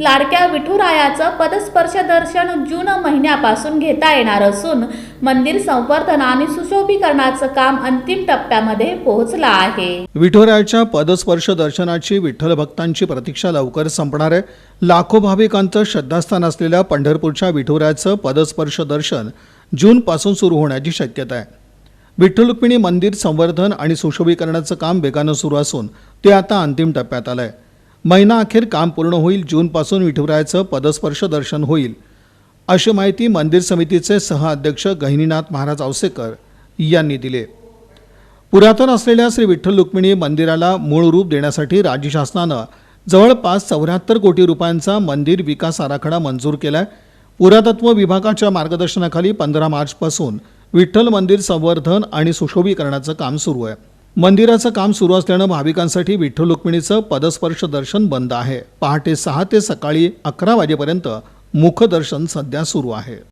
लाडक्या विठुरायाचं पदस्पर्श दर्शन जून महिन्यापासून घेता येणार असून मंदिर संवर्धन आणि सुशोभीकरणाचं काम अंतिम टप्प्यामध्ये पोहोचलं आहे. विठुरायाच्या पदस्पर्श दर्शनाची विठ्ठल भक्तांची प्रतीक्षा लवकर संपणार आहे. लाखो भाविकांचं श्रद्धास्थान असलेल्या पंढरपूरच्या विठुरायाचं पदस्पर्श दर्शन जूनपासून सुरू होण्याची शक्यता आहे. विठ्ठल रुक्मिणी मंदिर संवर्धन आणि सुशोभीकरणाचं काम वेगानं सुरू असून ते आता अंतिम टप्प्यात आलं आहे महिना अखेर काम पूर्ण होईल जूनपासून विठुरायाचं पदस्पर्श दर्शन होईल अशी माहिती मंदिर समितीचे सहअध्यक्ष गहिनीनाथ महाराज औसेकर यांनी दिले. पुरातन असलेल्या श्री विठ्ठल रुक्मिणी मंदिराला मूळ रूप देण्यासाठी राज्य शासनानं जवळपास चौऱ्याहत्तर कोटी रुपयांचा मंदिर विकास आराखडा मंजूर केला आहे पुरातत्व विभागाच्या मार्गदर्शनाखाली पंधरा मार्चपासून विठ्ठल मंदिर संवर्धन आणि सुशोभीकरणाचं काम सुरू आहे. मंदिराचं काम सुरू असल्यानं भाविकांसाठी विठ्ठल रुक्मिणीचं पदस्पर्श दर्शन बंद आहे. पहाटे सहा ते सकाळी अकरा वाजेपर्यंत मुखदर्शन सध्या सुरू आहे.